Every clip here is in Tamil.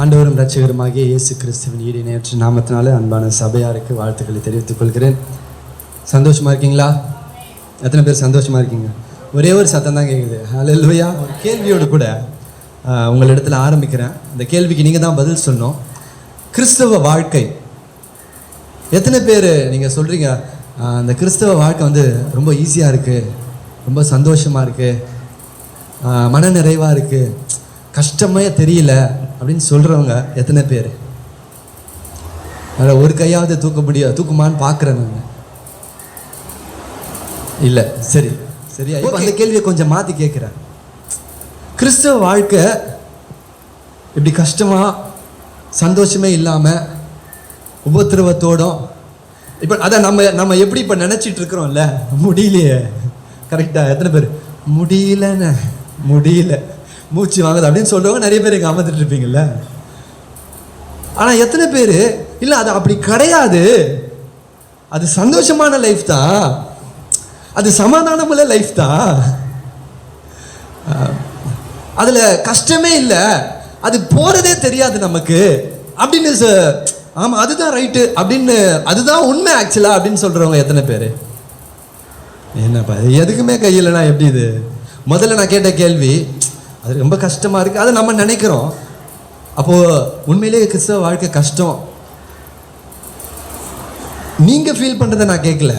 ஆண்டவரும் ரட்சகருமாகிய இயேசு கிறிஸ்துவின் ஈடு நேற்று நாமத்தினால அன்பான சபையாருக்கு வாழ்த்துக்களை தெரிவித்துக் கொள்கிறேன். சந்தோஷமாக இருக்கீங்களா? எத்தனை பேர் சந்தோஷமாக இருக்கீங்க? ஒரே ஒரு சத்தம் தான் கேட்குது ஹalleluya ஒரு கேள்வியோடு கூட உங்களிடத்தில் ஆரம்பிக்கிறேன். இந்த கேள்விக்கு நீங்கள் தான் பதில் சொல்லணும். கிறிஸ்தவ வாழ்க்கை. எத்தனை பேர் நீங்கள் சொல்கிறீங்க அந்த கிறிஸ்தவ வாழ்க்கை வந்து ரொம்ப ஈஸியாக இருக்குது ரொம்ப சந்தோஷமாக இருக்குது மன நிறைவாக இருக்குது கஷ்டமே தெரியல அப்படின்னு சொல்கிறவங்க எத்தனை பேர்? அதில் ஒரு கையாவது தூக்க முடியாது தூக்குமான்னு பார்க்குறேன் நான். இல்லை சரி சரியா? இப்போ அந்த கேள்வியை கொஞ்சம் மாற்றி கேட்குறேன் கிறிஸ்தவ வாழ்க்கை இப்படி கஷ்டமா சந்தோஷமே இல்லாமல் உபத்திரவத்தோடும் இப்போ அதான் நம்ம நம்ம எப்படி இப்போ நினச்சிட்டு இருக்கிறோம்ல? முடியலையே. கரெக்டாக எத்தனை பேர்? முடியலண்ணே. முடியல. மூச்சு வாங்குது அப்படின்னு சொல்கிறவங்க நிறைய பேர் இங்கே அமர்ந்துட்டு இருப்பீங்கல்ல? ஆனால் எத்தனை பேர் இல்லை அது அப்படி கிடையாது. அது சந்தோஷமான லைஃப் தான். அது சமாதானமுள்ள லைஃப் தான். அதில் கஷ்டமே இல்லை. அது போகிறதே தெரியாது நமக்கு. அப்படின்னு ஆமாம் அதுதான் ரைட்டு அப்படின்னு அதுதான் உண்மை ஆக்சுவலாக அப்படின்னு சொல்கிறவங்க எத்தனை பேர்? என்னப்பா எதுக்குமே கையில்னா எப்படி இது? முதல்ல நான் கேட்ட கேள்வி அது ரொம்ப கஷ்டமாக இருக்குது அதை நம்ம நினைக்கிறோம். அப்போது உண்மையிலேயே கிறிஸ்தவ வாழ்க்கை கஷ்டம். நீங்கள் ஃபீல் பண்ணுறதை நான் கேட்கல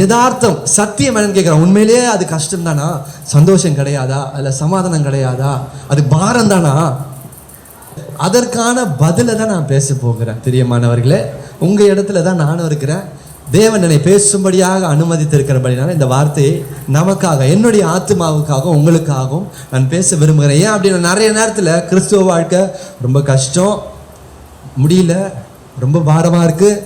யதார்த்தம் சத்தியம் என்னன்னு கேட்குறேன் உண்மையிலேயே அது கஷ்டம் தானா? சந்தோஷம் கிடையாதா? அதில் சமாதானம் கிடையாதா? அது பாரம் தானா? அதற்கான பதிலை தான் நான் பேச போகிறேன். தெரியமானவர்களே உங்கள் இடத்துல தான் நானும் இருக்கிறேன். தேவன் என்னை பேசும்படியாக அனுமதித்திருக்கிறபடினால இந்த வார்த்தையை நமக்காக என்னுடைய ஆத்மாவுக்காகவும் உங்களுக்காகவும் நான் பேச விரும்புகிறேன். ஏன் அப்படின்னா நிறைய நேரத்தில் கிறிஸ்துவ வாழ்க்கை ரொம்ப கஷ்டம் முடியல ரொம்ப பாரமாக இருக்குது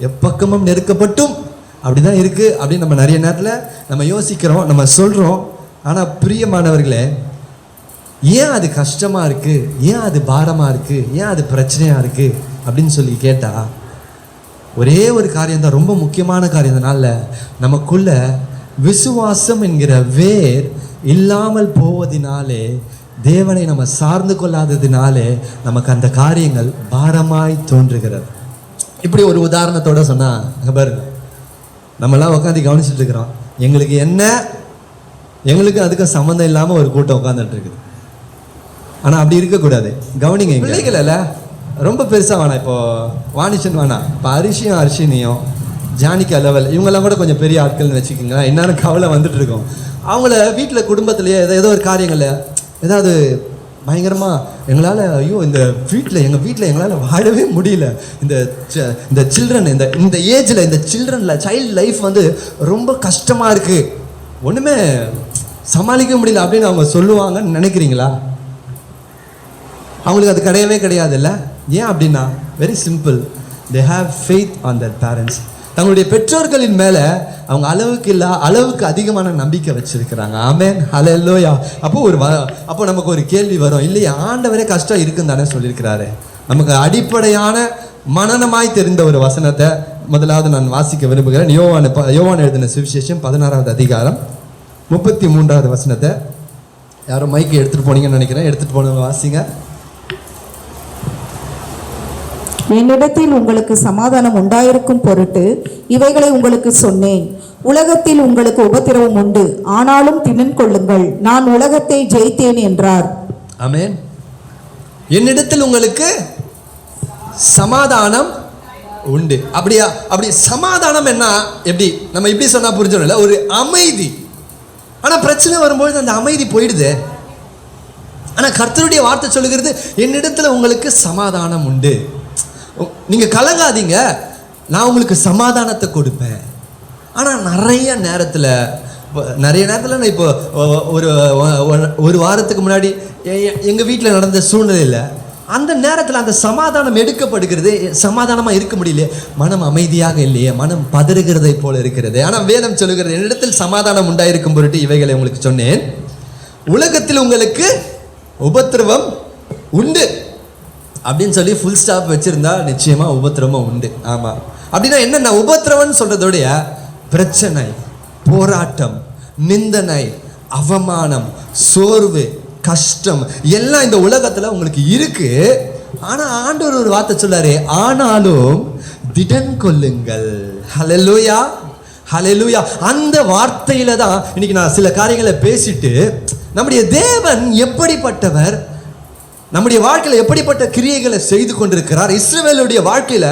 எப்பக்கமும் நெருக்கப்பட்டும் அப்படி தான் இருக்குது அப்படின்னு நம்ம நிறைய நேரத்தில் நம்ம யோசிக்கிறோம் நம்ம சொல்கிறோம் ஆனால் பிரியமானவர்களே ஏன் அது கஷ்டமாக இருக்குது ஏன் அது பாரமாக இருக்குது ஏன் அது பிரச்சனையாக இருக்குது அப்படின்னு சொல்லி கேட்டால் ஒரே ஒரு காரியம் தான் ரொம்ப முக்கியமான காரியம் அதனால நமக்குள்ள விசுவாசம் என்கிற வேர் இல்லாமல் போவதினாலே தேவனை நம்ம சார்ந்து கொள்ளாததினாலே நமக்கு அந்த காரியங்கள் பாரமாய் தோன்றுகிறது. இப்படி ஒரு உதாரணத்தோட சொன்னால் பாருங்க. நம்மளாம் உட்காந்து கவனிச்சுட்டு இருக்கிறோம். எங்களுக்கு என்ன எங்களுக்கு அதுக்கு சம்மந்தம் இல்லாமல் ஒரு கூட்டம் உட்காந்துட்டு இருக்குது. ஆனால் அப்படி இருக்கக்கூடாது. கவனிங்க பிள்ளைகள் இல்லை ரொம்ப பெருசாக வேணாம். இப்போ வாணிஷன் வேணாம். இப்போ அரிசியும் அரிசினியும் ஜானிக்கா லெவல் இவங்கெல்லாம் கூட கொஞ்சம் பெரிய ஆட்கள்னு வச்சுக்கோங்களேன். என்னென்ன கவலை வந்துட்டு இருக்கும். அவங்கள வீட்டில் குடும்பத்திலேயே ஏதோ ஏதோ ஒரு காரியங்கள்ல ஏதாவது பயங்கரமாக எங்களால் ஐயோ இந்த வீட்டில் எங்கள் வீட்டில் எங்களால் வாழவே முடியல. இந்த சி- இந்த சில்ட்ரன் இந்த இந்த ஏஜில் இந்த சில்ட்ரனில் சைல்டு லைஃப் வந்து ரொம்ப கஷ்டமாக இருக்குது ஒன்றுமே சமாளிக்க முடியல அப்படின்னு அவங்க சொல்லுவாங்கன்னு நினைக்கிறீங்களா? அவங்களுக்கு அது கிடையவே கிடையாதுல்ல? ஏன் அப்படின்னா very simple they have faith on their parents தங்களுடைய பெற்றோர்களின் மேலே அவங்க அளவுக்கு இல்லை அளவுக்கு அதிகமான நம்பிக்கை வச்சிருக்கிறாங்க. ஆமென் ஹalleluya அப்போ ஒரு வ- அப்போ நமக்கு ஒரு கேள்வி வரும். இல்லையா ஆண்டவரே கஷ்டம் இருக்குன்னு தானே சொல்லியிருக்கிறாரு. நமக்கு அடிப்படையான மனநமாய் தெரிந்த ஒரு வசனத்தை முதலாவது நான் வாசிக்க விரும்புகிறேன். யோவான் யோவான் எழுதின சுவிசேஷம் பதினாறாவது அதிகாரம் முப்பத்தி மூன்றாவது வசனத்தை. யாரோ மைக்கு எடுத்துகிட்டு போனீங்கன்னு நினைக்கிறேன். எடுத்துட்டு போனவங்க வாசிங்க. என்னிடத்தில் உங்களுக்கு சமாதானம் உண்டாயிருக்கும் பொருட்டு இவைகளை உங்களுக்கு சொன்னேன். உலகத்தில் உங்களுக்கு உபத்திரவம் உண்டு. ஆனாலும் திணன் கொள்ளுங்கள். நான் உலகத்தை ஜெயித்தேன் என்றார். ஆமென். என்னிடத்தில் உங்களுக்கு சமாதானம் உண்டு. அப்படியா? அப்படி சமாதானம் என்ன? எப்படி? நம்ம இப்படி சொன்னா புரிஞ்சிடும்ல? ஒரு அமைதி. ஆனா பிரச்சனை வரும்பொழுது அந்த அமைதி போயிடுது. ஆனா கர்த்தருடைய வார்த்தை சொல்லுகிறது என்னிடத்துல உங்களுக்கு சமாதானம் உண்டு. நீங்கள் கலங்காதீங்க. நான் உங்களுக்கு சமாதானத்தை கொடுப்பேன். ஆனால் நிறைய நேரத்தில் நிறைய நேரத்தில் நான் இப்போ ஒரு ஒரு வாரத்துக்கு முன்னாடி எங்கள் வீட்டில் நடந்த சூழ்நிலையில் அந்த நேரத்தில் அந்த சமாதானம் எடுக்கப்படுகிறது சமாதானமாக இருக்க முடியலையே. மனம் அமைதியாக இல்லையே மனம் பதறுகிறதை போல இருக்கிறது. ஆனால் வேதம் சொல்லுகிறது என்னிடத்தில் சமாதானம் உண்டாயிருக்கும் பொருட்டு இவைகளை உங்களுக்கு சொன்னேன். உலகத்தில் உங்களுக்கு உபத்திரவம் உண்டு. அப்படின்னு சொல்லி ஃபுல் ஸ்டாப் வச்சுருந்தா நிச்சயமாக உபத்திரவம் உண்டு. ஆமாம் அப்படின்னா என்னென்ன? உபத்திரவம்னு சொல்கிறதோடைய பிரச்சனை போராட்டம் நிந்தனை அவமானம் சோர்வு கஷ்டம் எல்லாம் இந்த உலகத்தில் உங்களுக்கு இருக்கு. ஆனால் ஆண்டவர் ஒரு வார்த்தை சொல்லாரு ஆனாலும் திடன் கொள்ளுங்கள் ஹalleluya ஹalleluya அந்த வார்த்தையில தான் இன்னைக்கு நான் சில காரியங்களை பேசிட்டு நம்முடைய தேவன் எப்படிப்பட்டவர்? நம்முடைய வாழ்க்கையில் எப்படிப்பட்ட கிரியைகளை செய்து கொண்டிருக்கிறார்? இஸ்ரேவேலுடைய வாழ்க்கையில்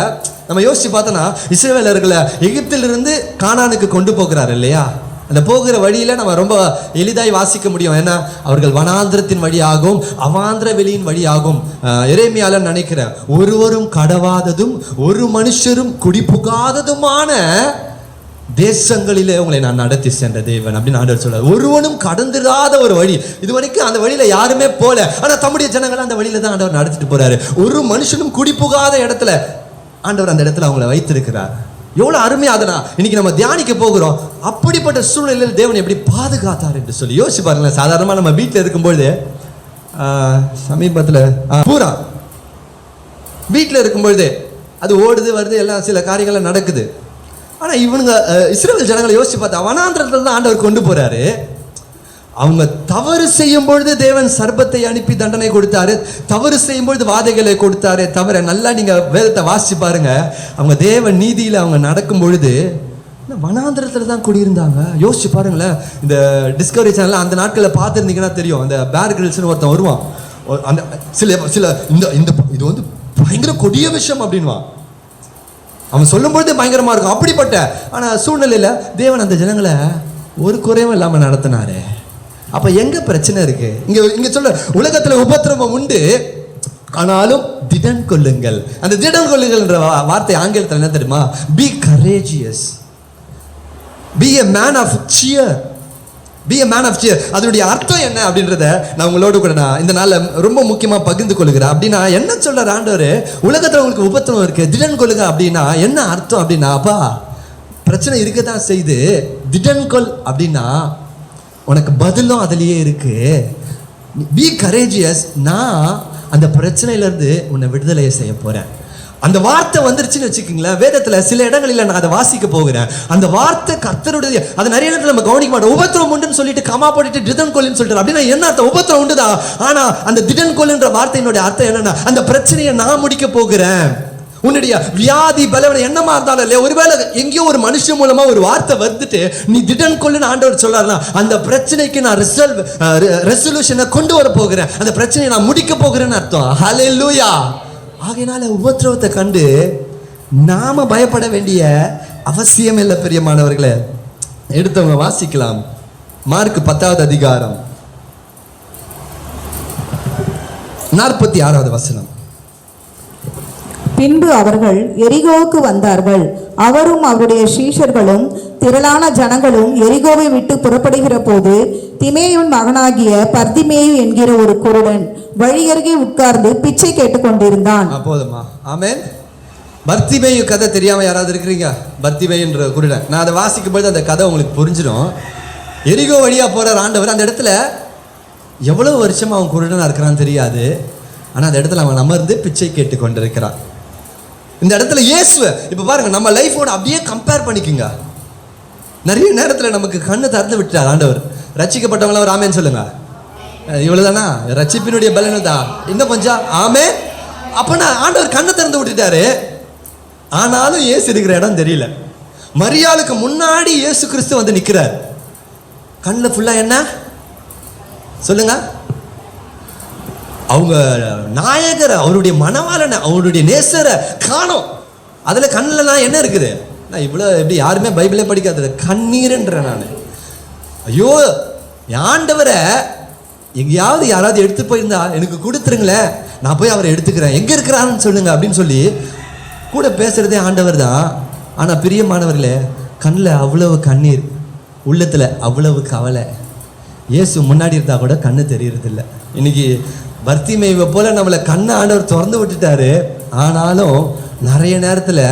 நம்ம யோசிச்சு பார்த்தோன்னா இஸ்ரேவேலர்களை எகிப்திலிருந்து கானானுக்கு கொண்டு போகிறார் இல்லையா? அந்த போகிற வழியில் நம்ம ரொம்ப எளிதாய் வாசிக்க முடியும். ஏன்னா அவர்கள் வனாந்திரத்தின் வழியாகவும் அவாந்திர வெளியின் வழியாகும் இறைமையால நினைக்கிறேன் ஒருவரும் கடவாததும் ஒரு மனுஷரும் குடிபுகாததுமான தேசங்களிலே உங்களை நான் நடத்தி சென்ற தேவன் அப்படின்னு ஆண்டவர் சொல்றார். ஒருவனும் கடந்துடாத ஒரு வழி. இது வரைக்கும் அந்த வழியில யாருமே போல. ஆனா தம்முடைய ஜனங்கள் அந்த வழியில தான் ஆண்டவர் நடத்திட்டு போறாரு. ஒரு மனுஷனும் குடி புகாத இடத்துல ஆண்டவர் அந்த இடத்துல அவங்கள வைத்திருக்கிறார். எவ்வளவு அருமையா அதனா இன்னைக்கு நம்ம தியானிக்க போகிறோம். அப்படிப்பட்ட சூழ்நிலையில் தேவன் எப்படி பாதுகாத்தார் என்று சொல்லி. யோசிச்சு பாருங்களேன். சாதாரணமா நம்ம வீட்டில் இருக்கும்பொழுது சமீபத்தில் பூரா. வீட்டில் இருக்கும்பொழுது அது ஓடுது வருது எல்லாம் சில காரியங்கள்லாம் நடக்குது. ஆனால் இவனுங்க இஸ்ரேல் ஜனங்களை யோசிச்சு பார்த்தா வனாந்திரத்தில் தான் ஆண்டவர் கொண்டு போறாரு. அவங்க தவறு செய்யும் பொழுது தேவன் சர்பத்தை அனுப்பி தண்டனை கொடுத்தாரு. தவறு செய்யும் பொழுது வாதைகளை கொடுத்தாரு. தவிர நல்லா நீங்க வேதத்தை வாசிச்சு பாருங்க. அவங்க தேவ நீதியில அவங்க நடக்கும் பொழுது இந்த தான் குடியிருந்தாங்க. யோசிச்சு பாருங்களேன் இந்த டிஸ்கவரி சேனல்ல அந்த நாட்களில் பார்த்துருந்தீங்கன்னா தெரியும். அந்த பேர் கிரில்ஸ்னு ஒருத்தன் வருவான். அந்த சில சில இந்த இந்த இது வந்து பயங்கர கொடிய விஷயம் அப்படின்வான் அவன் சொல்லும்பொழுது பயங்கரமாக இருக்கும். அப்படிப்பட்ட ஆனால் சூழ்நிலையில் தேவன் அந்த ஜனங்களை ஒரு குறைவும் இல்லாமல் நடத்தினாரு. அப்போ எங்கே பிரச்சனை இருக்குது இங்கே இங்கே சொல்ல உலகத்தில் உபத்திரவம் உண்டு. ஆனாலும் திடன் கொள்ளுங்கள் அந்த திடன் கொள்ளுங்கள்ன்ற வா- வார்த்தை ஆங்கிலத்தில் என்ன தெரியுமா? Be courageous be a man of cheer be a man of cheer அதனுடைய அர்த்தம் என்ன அப்படின்றத நான் உங்களோட கூட நான் இந்த நாளில் ரொம்ப முக்கியமாக பகிர்ந்து கொள்கிறேன். அப்படின்னா என்ன சொல்கிற ஆண்டவர்? உலகத்தில் உங்களுக்கு உபத்திரம் இருக்குது திடன் கொள்ளுங்க அப்படின்னா என்ன அர்த்தம் அப்படின்னா அப்பா பிரச்சனை இருக்க தான் செய்து திடன் கொள் அப்படின்னா உனக்கு பதிலும் அதுலேயே இருக்குது பி கரேஜியஸ் நான் அந்த பிரச்சனையிலேருந்து உன்னை விடுதலையை செய்ய போகிறேன் அந்த வார்த்தை வந்துருச்சுன்னு வச்சுக்கோங்களேன். வேதத்தில் சில இடங்களில் நான் அதை வாசிக்க போகிறேன். அந்த வார்த்தை கர்த்தருடைய அது நிறைய இடத்துல நம்ம கவனிக்க மாட்டோம். உபத்திரம் உண்டுன்னு சொல்லிட்டு கமா போட்டுட்டு திடன் கொல்லுன்னு சொல்லிட்டு அப்படின்னா என்ன அர்த்தம்? உபத்திரம் உண்டுதான் ஆனா அந்த திடன் கொல்லுன்ற வார்த்தையினுடைய அர்த்தம் என்னன்னா அந்த பிரச்சனையை நான் முடிக்க போகிறேன். உன்னுடைய வியாதி பலவனை என்னமா இருந்தாலும் இல்லையா? ஒருவேளை எங்கேயோ ஒரு மனுஷன் மூலமா ஒரு வார்த்தை வந்துட்டு நீ திடன் கொல்லுன்னு ஆண்டவர் சொல்லாருன்னா அந்த பிரச்சனைக்கு நான் ரிசல்வ் ரெசல்யூஷனை கொண்டு வர போகிறேன். அந்த பிரச்சனையை நான் முடிக்க போகிறேன்னு அர்த்தம். ஹலே லூயா ஆகையினால உபத்திரவத்தை கண்டு நாம பயப்பட வேண்டிய அவசியம் இல்லை பெரியமானவர்களே எடுத்தவங்க வாசிக்கலாம். மார்க் பத்தாவது அதிகாரம். நாற்பத்தி ஆறாவது வசனம். பின்பு அவர்கள் எரிகோவுக்கு வந்தார்கள். அவரும் அவருடைய சீஷர்களும் திரளான ஜனங்களும் எரிகோவை விட்டு புறப்படுகிற போது திமேயுன் மகனாகிய பர்திமேயு என்கிற ஒரு குருடன் வழியருகே உட்கார்ந்து பிச்சை கேட்டுக்கொண்டிருந்தான் அப்போதுமா போதுமா பர்திமேயு பர்த்திமேயு கதை தெரியாம யாராவது இருக்கிறீங்க? பர்த்திமேயுன்ற குருடன். நான் அதை வாசிக்கும் பொழுது அந்த கதை உங்களுக்கு புரிஞ்சிடும். எரிகோ வழியா போற ஆண்டவர் அந்த இடத்துல எவ்வளவு வருஷமா அவன் குருடனா இருக்கிறான்னு தெரியாது. ஆனா அந்த இடத்துல அவன் அமர்ந்து பிச்சை கேட்டு கொண்டிருக்கிறான். இந்த இடத்துல இயேசுவ இப்ப பாருங்க நம்ம லைஃபோட அப்படியே கம்பேர் பண்ணிக்கோங்க. நிறைய நேரத்தில் நமக்கு கண்ணு திறந்து விட்டார் ஆண்டவர். ரச்சிக்கப்பட்டவங்களாம் ஒரு ஆமேன்னு சொல்லுங்க. அஹ் இவ்வளவுதானா? ரட்சிப்பினுடைய பலன் தான் இன்னும் கொஞ்சம்? ஆமே அப்போனா ஆண்டவர் கண்ணை திறந்து விட்டுட்டாரு. ஆனாலும் ஏசு இருக்கிற இடம் தெரியல. மரியாளுக்கு முன்னாடி இயேசு கிறிஸ்து வந்து நிற்கிறார் கண்ணில் ஃபுல்லாக என்ன? சொல்லுங்க. அவங்க நாயகரை அவருடைய மனவாளனை அவருடைய நேசரை காணோம். அதில் கண்ணுலலாம் என்ன இருக்குது? நான் இவ்வளோ எப்படி யாருமே பைபிளே படிக்காதது. கண்ணீருன்றேன் நான். ஐயோ ஆண்டவரை எங்கேயாவது யாராவது எடுத்து போயிருந்தா எனக்கு கொடுத்துருங்களேன் நான் போய் அவரை எடுத்துக்கிறேன். எங்கே இருக்கிறாருன்னு சொல்லுங்க அப்படின்னு சொல்லி கூட பேசுகிறதே ஆண்டவர் தான் ஆனால் பிரியமானவர்களே கண்ணில் அவ்வளவு கண்ணீர் உள்ளத்தில் அவ்வளவு கவலை. இயேசு முன்னாடி இருந்தால் கூட கண்ணு தெரியறதில்ல. இன்னைக்கு பர்த்திமேவை போல் நம்மளை கண்ணை ஆண்டவர் திறந்து விட்டுட்டாரு. ஆனாலும் நிறைய நேரத்தில்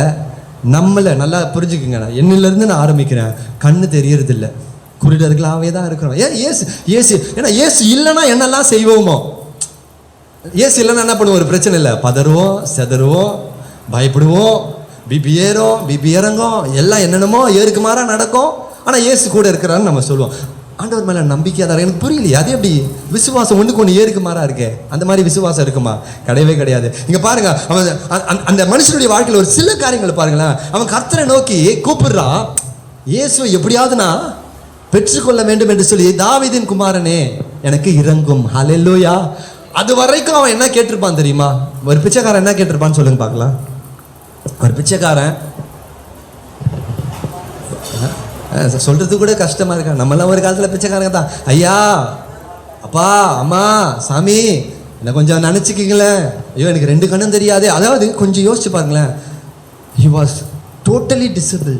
நம்மளை நல்லா புரிஞ்சுக்குங்க நான் என்னிலேருந்து நான் ஆரம்பிக்கிறேன். கண்ணு தெரியறதில்ல. குருடர்களாகவே தான் இருக்கிறோம். ஏன் ஏசு ஏசு ஏன்னா ஏசு இல்லைன்னா என்னெல்லாம் செய்வோமோ? ஏசு இல்லைன்னா என்ன பண்ணுவோம்? ஒரு பிரச்சனை இல்லை. பதறுவோம் செதறுவோம் பயப்படுவோம் பிபி ஏறும் பிபி இறங்கும் எல்லாம் என்னென்னமோ ஏறுக்கு மாறாக நடக்கும். ஆனால் ஏசு கூட இருக்கிறான்னு நம்ம சொல்லுவோம். ஆண்டவர் மேலே நம்பிக்கையா தான் எனக்கு புரியலையே அது எப்படி விசுவாசம் ஒன்றுக்கு ஒன்று ஏறுக்கு மாறா இருக்கே? அந்த மாதிரி விசுவாசம் இருக்குமா? கிடையவே கிடையாது. இங்கே பாருங்க அவன் அந்த- அந்த மனுஷனுடைய வாழ்க்கையில் ஒரு சில காரியங்களை பாருங்களேன். அவன் கர்த்தரை நோக்கி கூப்பிடுறான். இயேசு எப்படியாவது நான் பெற்றுக்கொள்ள வேண்டும் என்று சொல்லி தாவிதின் குமாரனே எனக்கு இறங்கும். ஹலெல்லோயா அது வரைக்கும் அவன் என்ன கேட்டிருப்பான் தெரியுமா? ஒரு பிச்சைக்காரன் என்ன கேட்டிருப்பான்னு சொல்லுங்க பார்க்கலாம். ஒரு பிச்சைக்காரன் அஹ் சொல்றது கூட கஷ்டமா இருக்கா? நம்மளாம் ஒரு காலத்துல பிச்சைக்காரங்க தான். ஐயா அப்பா அம்மா சாமி என்ன கொஞ்சம் நினச்சிக்கிங்களேன். ஐயோ எனக்கு ரெண்டு கண்ணும் தெரியாது. அதாவது கொஞ்சம் யோசிச்சு பாருங்களேன். ஹி வாஸ் டோட்டலி டிசபிள்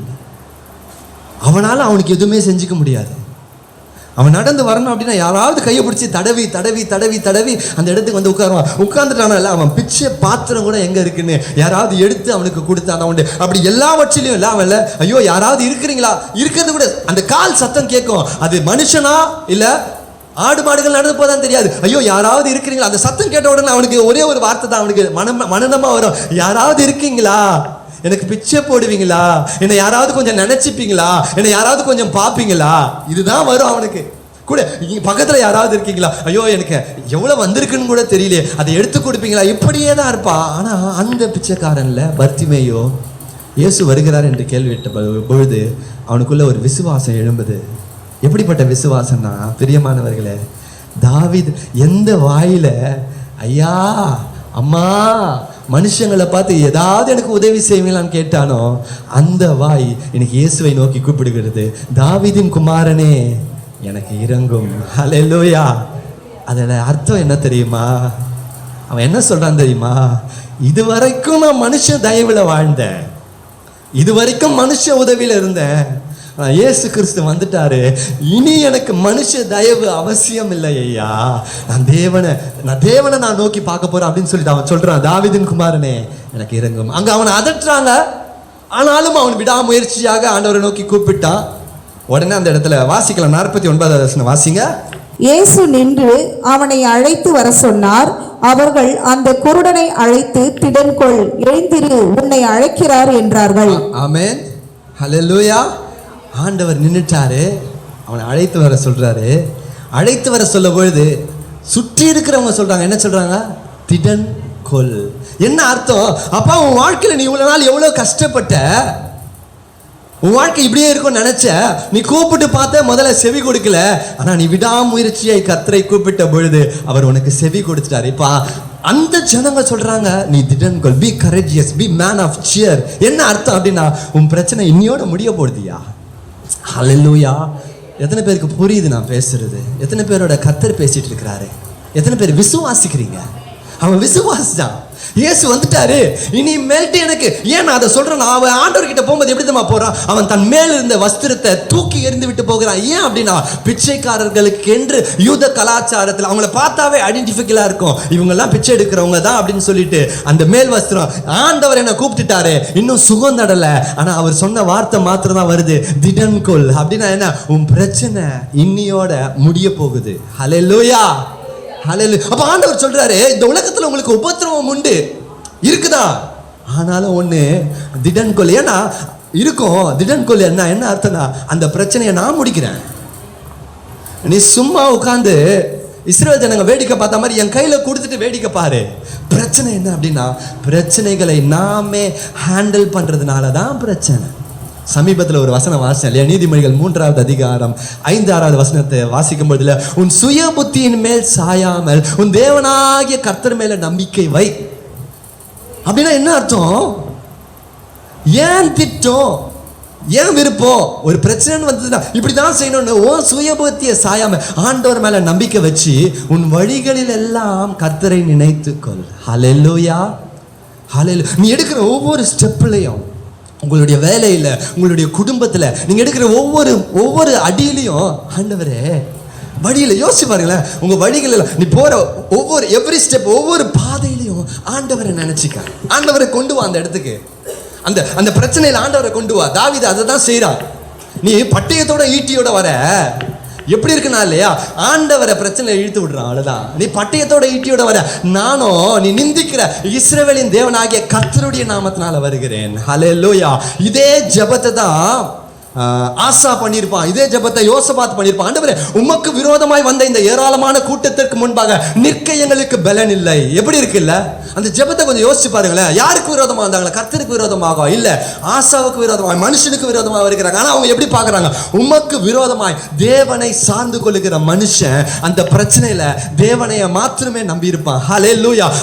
அவனால் அவனுக்கு எதுவுமே செஞ்சுக்க முடியாது. அவன் நடந்து வரணும் அப்படின்னா யாராவது கையை பிடிச்சி தடவி தடவி தடவி தடவி அந்த இடத்துக்கு வந்து உட்காருவான். உட்கார்ந்துட்டானல்ல அவன் பிச்சை பாத்திரம் கூட எங்கே இருக்குன்னு யாராவது எடுத்து அவனுக்கு கொடுத்தான் உண்டு. அப்படி எல்லாவற்றிலையும் இல்லை அவன் இல்லை. ஐயோ யாராவது இருக்கிறீங்களா? இருக்கிறது கூட அந்த கால் சத்தம் கேட்கும். அது மனுஷனா இல்லை ஆடு மாடுகள் நடந்து போதான் தெரியாது. ஐயோ யாராவது இருக்கிறீங்களா? அந்த சத்தம் கேட்ட உடனே அவனுக்கு ஒரே ஒரு வார்த்தை தான் அவனுக்கு மனம் மனநமா வரும். யாராவது இருக்கீங்களா? எனக்கு பிச்சை போடுவீங்களா? என்னை யாராவது கொஞ்சம் நினச்சிப்பீங்களா? என்னை யாராவது கொஞ்சம் பார்ப்பீங்களா? இதுதான் வரும் அவனுக்கு. கூட இங்கே பக்கத்தில் யாராவது இருக்கீங்களா? ஐயோ எனக்கு எவ்வளோ வந்திருக்குன்னு கூட தெரியலையே. அதை எடுத்து கொடுப்பீங்களா? இப்படியே தான் இருப்பான் ஆனால் அந்த பிச்சைக்காரனில் பர்த்திமேயோ இயேசு வருகிறார் என்று கேள்விட்ட பொழுது அவனுக்குள்ள ஒரு விசுவாசம் எழும்புது. எப்படிப்பட்ட விசுவாசம்னா பிரியமானவர்களே தாவித் எந்த வாயில ஐயா அம்மா மனுஷங்களை பார்த்து ஏதாவது எனக்கு உதவி செய்வீங்களான்னு கேட்டானோ அந்த வாய் எனக்கு இயேசுவை நோக்கி கூப்பிடுகிறது. தாவிதின் குமாரனே எனக்கு இறங்கும் ஹalleluya அதோட அர்த்தம் என்ன தெரியுமா? அவன் என்ன சொல்கிறான் தெரியுமா? இது வரைக்கும் நான் மனுஷ தயவில் வாழ்ந்தேன். இது வரைக்கும் மனுஷ உதவியில் இருந்தேன். இயேசு கிறிஸ்து வந்துட்டாரு. இனி எனக்கு மனுஷ தயவு அவசியம் இல்லை ஐயா. நான் தேவனை நான் தேவனை நான் நோக்கி பார்க்க போறேன் அப்படின்னு சொல்லிட்டு அவன் சொல்றான். தாவீதின் குமாரனே எனக்கு இறங்கும் அங்க அவனை அதட்டுறாங்க ஆனாலும் அவன் விடாமுயற்சியாக ஆண்டவரை நோக்கி கூப்பிட்டான். உடனே அந்த இடத்துல வாசிக்கலாம். நாற்பத்தி ஒன்பதாவது வசனம் வாசிங்க. இயேசு நின்று அவனை அழைத்து வர சொன்னார். அவர்கள் அந்த குருடனை அழைத்து திடன்கொள். எழுந்திரு. உன்னை அழைக்கிறார் என்றார்கள். ஆமென். ஹalleluya. ஆண்டவர் நின்றுட்டாரு அவனை அழைத்து வர சொல்கிறாரு அழைத்து வர சொல்ல பொழுது சுற்றி இருக்கிறவங்க சொல்கிறாங்க என்ன சொல்கிறாங்க திடன் கொல். என்ன அர்த்தம்? அப்பா உன் வாழ்க்கையில் நீ இவ்வளோ நாள் எவ்வளோ கஷ்டப்பட்ட? உன் வாழ்க்கை இப்படியே இருக்கும்னு நினச்ச? நீ கூப்பிட்டு பார்த்த முதல்ல செவி கொடுக்கல. ஆனால் நீ விடாமுயற்சியை கத்தரை கூப்பிட்ட பொழுது அவர் உனக்கு செவி கொடுத்துட்டாரு. இப்போ அந்த ஜனங்க சொல்கிறாங்க நீ திடன் கொள் be courageous be man of cheer என்ன அர்த்தம் அப்படின்னா உன் பிரச்சனை இன்னியோட முடிய போடுதியா ஹலலூயா எத்தனை பேருக்கு புரியுது நான் பேசுறது? எத்தனை பேரோட கத்தர் பேசிட்டு இருக்கிறாரு? எத்தனை பேர் விசுவாசிக்கிறீங்க? அவன் விசுவாசிச்சான். இயேசு வந்துட்டாரு. இனி மேல்ட்டு எனக்கு. ஏன் நான் அதை சொல்றேன் அவன் ஆண்டவர் கிட்ட போகும்போது எப்படி தான் போறான்? அவன் தன் மேல் இருந்த வஸ்திரத்தை தூக்கி எறிந்து விட்டு போகிறான். ஏன் அப்படின்னா பிச்சைக்காரர்களுக்கு என்று யூத கலாச்சாரத்தில் அவங்கள பார்த்தாவே ஐடென்டிஃபிக்கலா இருக்கும். இவங்க எல்லாம் பிச்சை எடுக்கிறவங்க தான் அப்படின்னு சொல்லிட்டு அந்த மேல் வஸ்திரம் ஆண்டவர் என்ன கூப்பிட்டுட்டாரு. இன்னும் சுகம் தடல ஆனா அவர் சொன்ன வார்த்தை மாத்திரம் தான் வருது. திடன் கொல் அப்படின்னா என்ன? உன் பிரச்சனை இன்னியோட முடிய போகுது. ஹalleluya ஹalleluya அப்போ ஆண்டவர் சொல்கிறாரு இந்த உலகத்தில் உங்களுக்கு உபத்திரவம் உண்டு. இருக்குதா? ஆனாலும் ஒன்று திடன் கொள் ஏன்னா இருக்கும். திடன் கொள் என்ன என்ன அர்த்தம்னா அந்த பிரச்சனையை நான் முடிக்கிறேன். நீ சும்மா உட்காந்து இஸ்ரோ ஜனங்க வேடிக்கை பார்த்த மாதிரி என் கையில் கொடுத்துட்டு வேடிக்கை பாரு. பிரச்சனை என்ன அப்படின்னா பிரச்சனைகளை நாமே ஹேண்டில் பண்ணுறதுனால தான் பிரச்சனை. சமீபத்தில் ஒரு வசனம் வாசிச்சேன். இல்லையா நீதிமொழிகள் மூன்றாவது அதிகாரம் ஐந்து ஆறாவது வசனத்தை வாசிக்கும் பொழுதுல உன் சுய புத்தியின் மேல் சாயாமல் உன் தேவனாகிய கர்த்தர் மேல நம்பிக்கை வை. அப்படின்னா என்ன அர்த்தம்? ஏன் திட்டம்? ஏன் விருப்பம்? ஒரு பிரச்சனைன்னு வந்ததுன்னா இப்படி தான் செய்யணும்னு ஓ சுயபுத்திய சாயாம ஆண்டவர் மேல நம்பிக்கை வச்சு உன் வழிகளில் எல்லாம் கர்த்தரை நினைத்துக்கொள். ஹalleluya ஹலெல்லு நீ எடுக்கிற ஒவ்வொரு ஸ்டெப்லையும் உங்களுடைய வேலையில் உங்களுடைய குடும்பத்தில் நீங்கள் எடுக்கிற ஒவ்வொரு ஒவ்வொரு அடியிலையும் ஆண்டவரே வழியில் யோசிச்சு பாருங்களேன். உங்கள் வழிகளில் நீ போகிற ஒவ்வொரு எவ்ரி ஸ்டெப் ஒவ்வொரு பாதையிலையும் ஆண்டவரை நினச்சிக்க. ஆண்டவரை கொண்டு வா அந்த இடத்துக்கு. அந்த அந்த பிரச்சனையில் ஆண்டவரை கொண்டு வா. தாவீது அதை தான் செய்கிறான் நீ பட்டயத்தோட ஈட்டியோட வர. எப்படி இருக்குன்னா இல்லையா? ஆண்டவரை பிரச்சனை இழுத்து விடுறான் அவ்வளோதான் நீ பட்டயத்தோட ஈட்டியோட வர. நானும் நீ நிந்திக்கிற இஸ்ரவேலின் தேவனாகிய கத்தருடைய நாமத்தினால வருகிறேன். ஹalleluya இதே ஜபத்தை தான் ஆசா பண்ணியிருப்பான் இதே ஜெபத்தை யோசபாத் பண்ணியிருப்பான் ஆண்டவரே உமக்கு விரோதமாய் வந்த இந்த ஏராளமான கூட்டத்திற்கு முன்பாக நிற்க எங்களுக்கு பலன் இல்லை. எப்படி இருக்குல்ல அந்த ஜெபத்தை கொஞ்சம் யோசிச்சு பாருங்களேன். யாருக்கு விரோதமாக இருந்தாங்களா கர்த்தருக்கு விரோதமாக இல்ல ஆசாவுக்கு விரோதமாக மனுஷனுக்கு விரோதமாக இருக்கிறாங்க. ஆனா அவங்க எப்படி பார்க்குறாங்க? உமக்கு விரோதமாய் தேவனை சார்ந்து கொள்ளுகிற மனுஷன் அந்த பிரச்சனையில தேவனைய மாத்திரமே நம்பி இருப்பான் ஹலே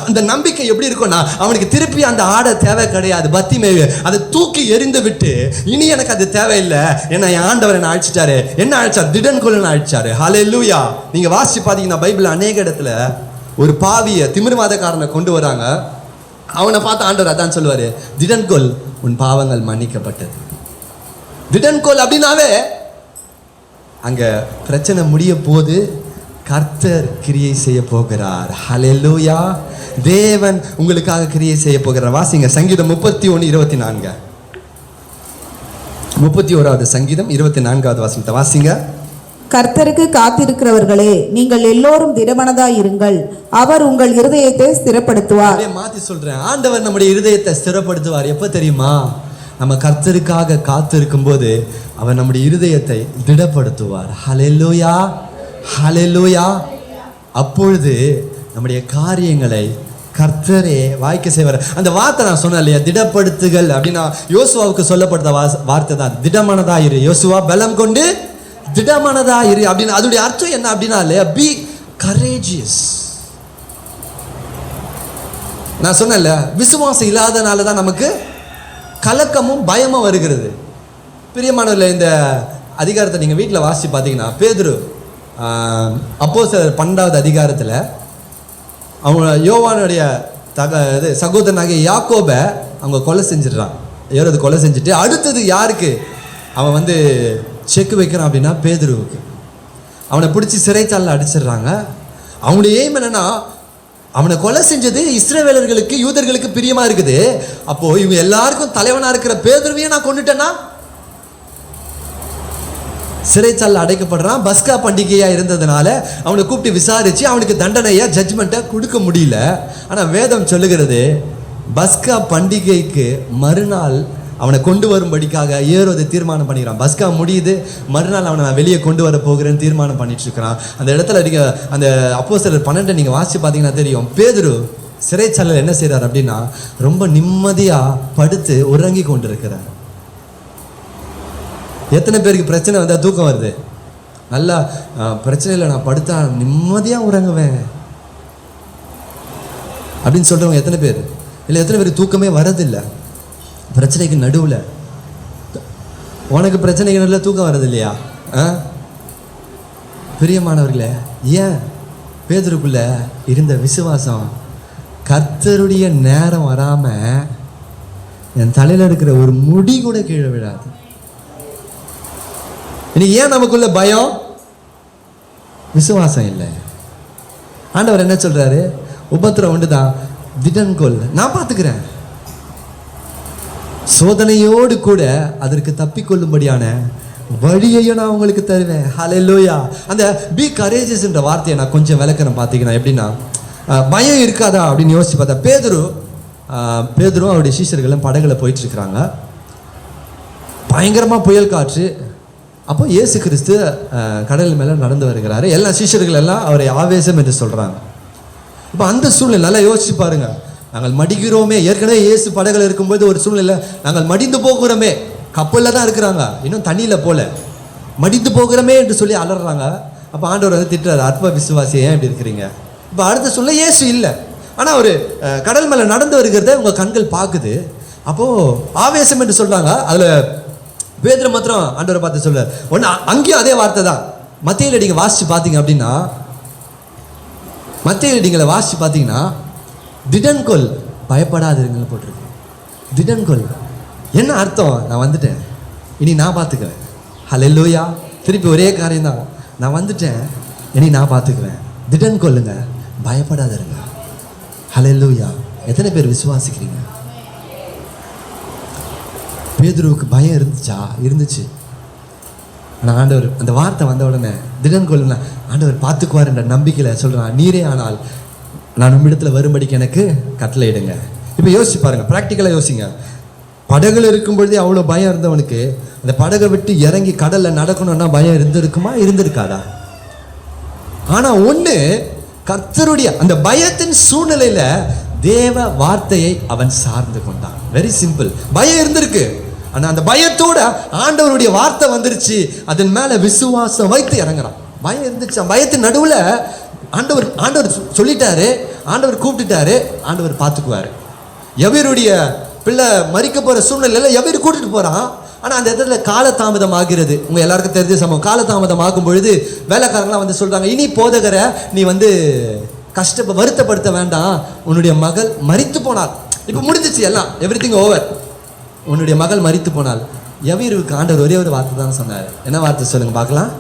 அந்த நம்பிக்கை எப்படி இருக்கும்னா அவனுக்கு திருப்பி அந்த ஆடை தேவை கிடையாது. பத்திமேவு அதை தூக்கி எரிந்து விட்டு இனி எனக்கு அது தேவையில்லை. என்ன ஆண்டவர் என்ன அழிச்சிட்டாரு என்ன அழைச்சார் திடன் கொள்ளு அழிச்சாரு ஹலே லூயா நீங்க வாசிச்சு பாத்தீங்கன்னா பைபிள் அநேக இடத்துல ஒரு பாவிய திமிர்வாதக்காரனை கொண்டு வராங்க. அவனை பார்த்து ஆண்டவர் அதான் சொல்லுவாரு. திடன்கோல் உன் பாவங்கள் மன்னிக்கப்பட்டது. திடன்கோல் அப்படின்னாவே அங்க பிரச்சனை முடிய போது கர்த்தர் கிரியை செய்ய போகிறார். ஹalleluya தேவன் உங்களுக்காக கிரியை செய்ய போகிறார். வாசிங்க. சங்கீதம் முப்பத்தி ஒன்று இருபத்தி நான்கு. முப்பத்தி ஓராவது சங்கீதம் இருபத்தி நான்காவது வாசிங்க வாசிங்க. கர்த்தருக்கு காத்திருக்கிறவர்களே நீங்கள் எல்லோரும் திடமனதாய் இருங்கள். அவர் உங்கள் இருதயத்தை ஸ்திரப்படுத்துவார். மாத்தி சொல்றேன். ஆண்டவர் நம்முடைய இருதயத்தை ஸ்திரப்படுத்துவார். எப்போ தெரியுமா? நம்ம கர்த்தருக்காக காத்திருக்கும் போது அவர் நம்முடைய இருதயத்தை திடப்படுத்துவார். ஹalleluya ஹalleluya அப்பொழுது நம்முடைய காரியங்களை கர்த்தரே வாய்க்க செய்வார். அந்த வார்த்தை நான் சொன்னேன் இல்லையா? திடப்படுத்துகள் அப்படின்னா யோசுவாவுக்கு சொல்லப்பட்ட வா- வார்த்தை தான் திடமானதா இரு. யோசுவா பலம் கொண்டு திடமானதா இரு அப்படின்னு. அதோடைய அர்த்தம் என்ன அப்படின்னா இல்லையா? பி கரேஜியஸ் நான் சொன்னேன்ல விசுவாசம் இல்லாதனால தான் நமக்கு கலக்கமும் பயமும் வருகிறது. பிரியமானவர்களே இந்த அதிகாரத்தை நீங்கள் வீட்டில் வாசித்து பார்த்தீங்கன்னா பேதுரு அப்போ சார் பன்னெண்டாவது அதிகாரத்தில் அவங்க யோவானுடைய தக இது சகோதரனாகிய யாக்கோபை அவங்க கொலை செஞ்சிடுறான். ஏறது கொலை செஞ்சுட்டு அடுத்தது யாருக்கு? அவன் வந்து செக் வைக்கிறான் அப்படின்னா பேதுருவுக்கு. அவனை பிடிச்சி சிறைச்சாலில் அடிச்சிடுறாங்க. அவனுடைய எய்ம் என்னென்னா அவனை கொலை செஞ்சது இஸ்ரேவேலர்களுக்கு யூதர்களுக்கு பிரியமாக இருக்குது. அப்போது இவங்க எல்லாருக்கும் தலைவனாக இருக்கிற பேதுருவையும் நான் கொண்டுட்டேன்னா சிறைச்சாலில் அடைக்கப்படுறான். பஸ்கா பண்டிகையாக இருந்ததுனால அவனை கூப்பிட்டு விசாரித்து அவனுக்கு தண்டனையாக ஜட்ஜ்மெண்ட்டை கொடுக்க முடியல. ஆனால் வேதம் சொல்லுகிறது பஸ்கா பண்டிகைக்கு மறுநாள் அவனை கொண்டு வரும்படிக்காக ஏறுவதை தீர்மானம் பண்ணிக்கிறான் பஸ்கா முடியுது மறுநாள் அவனை நான் வெளியே கொண்டு வர போகிறேன்னு தீர்மானம் பண்ணிட்டு இருக்கிறான் அந்த இடத்துல நீங்கள் அந்த அப்போ சிலர் பன்னெண்டை நீங்கள் வாசித்து பார்த்தீங்கன்னா தெரியும். பேதுரு சிறைச்சாலையில் என்ன செய்கிறார் அப்படின்னா ரொம்ப நிம்மதியாக படுத்து உறங்கி கொண்டிருக்கிறார். எத்தனை பேருக்கு பிரச்சனை வந்தால் தூக்கம் வருது? நல்லா பிரச்சனையில் நான் படுத்தா நிம்மதியாக உறங்குவேன். அப்படின்னு சொல்கிறவங்க எத்தனை பேர்? இல்லை எத்தனை பேர் தூக்கமே வரதில்லை பிரச்சனைக்கு நடுவில். உனக்கு பிரச்சனைக்கு நடுவில் தூக்கம் வர்றது இல்லையா ஆ? பிரியமானவர்களே ஏன் பேதருக்குள்ள இருந்த விசுவாசம்? கர்த்தருடைய நேரம் வராமல் என் தலையில் இருக்கிற ஒரு முடி கூட கீழே விழாது. இன்னைக்கு ஏன் நமக்குள்ள பயம்? விசுவாசம் இல்லை. ஆண்டவர் என்ன சொல்றாரு? உபத்திரம் உண்டு தான் திடன்கொள் நான் பார்த்துக்கிறேன். சோதனையோடு கூட அதற்கு தப்பிக்கொள்ளும்படியான வழியையும் நான் உங்களுக்கு தருவேன். ஹalleluya அந்த பி கரேஜஸ் என்ற வார்த்தையை நான் கொஞ்சம் விளக்கிறேன் பார்த்தீங்கன்னா எப்படின்னா பயம் இருக்காதா அப்படின்னு யோசிச்சு பார்த்தா பேதுரு பேதரும் அவருடைய சீஷர்களும் படகுல போயிட்டு இருக்கிறாங்க. பயங்கரமாக புயல் காற்று. அப்போ இயேசு கிறிஸ்து கடல் மேலே நடந்து வருகிறாரு. எல்லா சீஷர்கள் எல்லாம் அவரை ஆவேசம் என்று சொல்கிறாங்க இப்போ அந்த சூழ்நிலை நல்லா யோசிச்சு பாருங்க. நாங்கள் மடிக்கிறோமே ஏற்கனவே இயேசு படகுல இருக்கும்போது ஒரு சூழ்நிலை நாங்கள் மடிந்து போகிறோமே. கப்பலில் தான் இருக்கிறாங்க. இன்னும் தண்ணியில் போல. மடிந்து போகிறோமே என்று சொல்லி அலறாங்க. அப்போ ஆண்டவர் வந்து திட்டுறாரு அற்ப விசுவாசி ஏன் இப்படி இருக்கிறீங்க? இப்போ அடுத்த சொல்ல இயேசு இல்லை. ஆனால் ஒரு கடல் மேலே நடந்து வருகிறத உங்கள் கண்கள் பார்க்குது. அப்போது ஆவேசம் என்று சொல்கிறாங்க அதில் பேதுரு மாத்திரம் ஆண்டவரை பார்த்து சொல்ல. ஒன்று அங்கேயும் அதே வார்த்தை தான். மத்தியில் நீங்கள் வாசித்து பார்த்தீங்க அப்படின்னா மத்திய நீங்களை வாசித்து பார்த்தீங்கன்னா திடன்கொள் பயப்படாதிருங்கன்னு போட்டிருக்கு. திடன்கொள் என்ன அர்த்தம்? நான் வந்துட்டேன். இனி நான் பார்த்துக்குவேன் ஹலெல்லூயா திருப்பி ஒரே காரியம் தான் நான் வந்துட்டேன். இனி நான் பார்த்துக்குவேன் திடன் கொள்ளுங்க பயப்படாதிருங்க ஹலெல்லூயா எத்தனை பேர் விசுவாசிக்கிறீங்க? பேதுருவுக்கு பயம் இருந்துச்சா? இருந்துச்சு. ஆனால் ஆண்டவர் அந்த வார்த்தை வந்த உடனே திடன் கொள்ளுங்க ஆண்டவர் பார்த்துக்குவார்ன்ற நம்பிக்கையில் சொல்கிறான் நீரே ஆனால் நான் உம்மிடத்தில் வரும்படிக்கு எனக்கு கட்டளையிடுங்க இப்போ யோசிச்சு பாருங்கள் ப்ராக்டிக்கலாக யோசிங்க. படகுல இருக்கும் பொழுதே அவ்வளோ பயம் இருந்தவனுக்கு அந்த படகை விட்டு இறங்கி கடலில் நடக்கணும்னா பயம் இருந்திருக்குமா? இருந்திருக்காதா? ஆனால் ஒன்று கர்த்தருடைய அந்த பயத்தின் சூழ்நிலையில் தேவ வார்த்தையை அவன் சார்ந்து கொண்டான். வெரி சிம்பிள் பயம் இருந்திருக்கு. ஆனால் அந்த பயத்தோட ஆண்டவருடைய வார்த்தை வந்துருச்சு. அதன் மேலே விசுவாசம் வைத்து இறங்குறான். பயம் இருந்துச்சு. அந்த பயத்தின் நடுவில் ஆண்டவர் ஆண்டவர் சொல்லிட்டாரு. ஆண்டவர் கூப்பிட்டுட்டாரு. ஆண்டவர் பார்த்துக்குவார் எவருடைய பிள்ளை மறிக்க போகிற சூழ்நிலையில எவர் கூட்டிகிட்டு போகிறான் ஆனால் அந்த இடத்துல காலதாமதம் ஆகிறது. உங்கள் எல்லாருக்கும் தெரிஞ்ச சமம் காலதாமதம் ஆகும் பொழுது வேலைக்காரங்களாம் வந்து சொல்கிறாங்க இனி போதகரை நீ வந்து கஷ்ட வருத்தப்படுத்த வேண்டாம். உன்னுடைய மகள் மறித்து போனார் இப்போ முடிஞ்சிச்சு எல்லாம். எவ்ரி ஓவர் உன்னுடைய மகள் மறித்து போனாள். எவருக்கு ஆண்டவர் ஒரே ஒரு வார்த்தை தான் சொன்னார்? என்ன வார்த்தை சொல்லுங்க பார்க்கலாம்.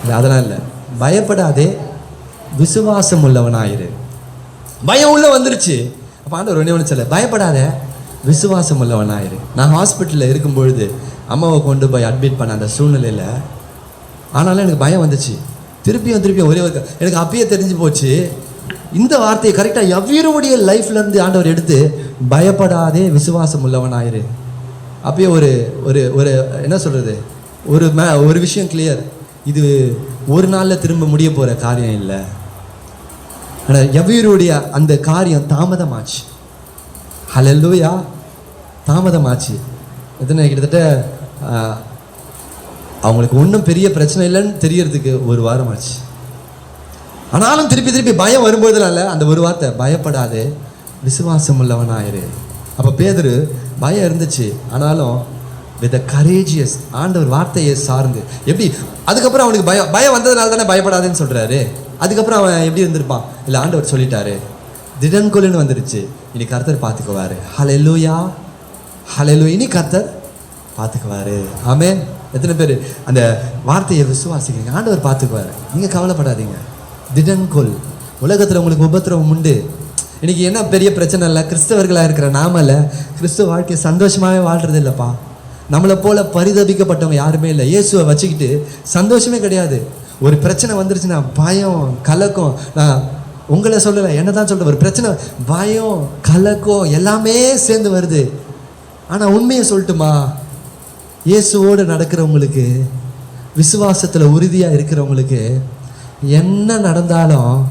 இல்லை அதெல்லாம் இல்லை. பயப்படாதே விசுவாசம் உள்ளவனாயிரு. பயம் உள்ள வந்துருச்சு. அப்போ ஆண்டவர் ஒன்றே ஒன்று சொல்ல பயப்படாத விசுவாசம் உள்ளவனாயிரு. நான் ஹாஸ்பிட்டலில் இருக்கும் பொழுது அம்மாவை கொண்டு போய் அட்மிட் பண்ண அந்த சூழ்நிலையில் ஆனாலும் எனக்கு பயம் வந்துச்சு. திருப்பியும் திருப்பியும் ஒரே ஒரு எனக்கு அப்பயே தெரிஞ்சு போச்சு. இந்த வார்த்தையை கரெக்டாக எவ்வளவுடைய லைஃப்லேருந்து ஆண்டவர் எடுத்து பயப்படாதே விசுவாசம் உள்ளவனாயிரு. அப்பயே ஒரு ஒரு ஒரு என்ன சொல்கிறது ஒரு மே ஒரு விஷயம் கிளியர் இது ஒரு நாளில் திரும்ப முடிய போகிற காரியம் இல்லை. ஆனால் எவ்வீருடைய அந்த காரியம் தாமதமாச்சு. ஹலல்லூயா தாமதமாச்சு. எத்தனை கிட்டத்தட்ட அவங்களுக்கு ஒன்றும் பெரிய பிரச்சனை இல்லைன்னு தெரியறதுக்கு ஒரு வாரம் ஆச்சு ஆனாலும் திருப்பி திருப்பி பயம் வரும்போதுனால அந்த ஒரு வார்த்தை பயப்படாதே விசுவாசம் உள்ளவனாயிரு அப்போ பேதரு பயம் இருந்துச்சு. ஆனாலும் வித் கரேஜியஸ் ஆண்டவர் வார்த்தையை சார்ந்து எப்படி? அதுக்கப்புறம் அவனுக்கு பயம் பயம் வந்ததுனால தானே பயப்படாதேன்னு சொல்கிறாரு அதுக்கப்புறம் அவன் எப்படி இருந்திருப்பான்? இல்லை ஆண்டவர் சொல்லிட்டாரு. திடன்கொலுன்னு வந்துருச்சு. இனி கர்த்தர் பார்த்துக்குவாரு. ஹலெலூயா ஹலெலு இனி கர்த்தர் பார்த்துக்குவாரு. ஆமே எத்தனை பேர்? அந்த வார்த்தையை விசுவாசிக்கிறீங்க. ஆண்டவர் பார்த்துக்குவாரு. நீங்கள் கவலைப்படாதீங்க. திடன்கொள் உலகத்தில் உங்களுக்கு உபத்திரவம் உண்டு. இன்றைக்கி என்ன பெரிய பிரச்சனை இல்லை? கிறிஸ்தவர்களாக இருக்கிற நாமல கிறிஸ்துவ வாழ்க்கையை சந்தோஷமாகவே வாழ்கிறது இல்லைப்பா. நம்மளை போல பரிதபிக்கப்பட்டவங்க யாருமே இல்லை. இயேசுவை வச்சுக்கிட்டு சந்தோஷமே கிடையாது. ஒரு பிரச்சனை வந்துருச்சுன்னா பயம் கலக்கம் நான் உங்களை சொல்லலை என்ன தான் சொல்கிறேன் ஒரு பிரச்சனை பயம் கலக்கம் எல்லாமே சேர்ந்து வருது. ஆனால் உண்மையை சொல்லட்டுமா? இயேசுவோடு நடக்கிறவங்களுக்கு விசுவாசத்தில் உறுதியாக இருக்கிறவங்களுக்கு என்ன நடந்தாலும்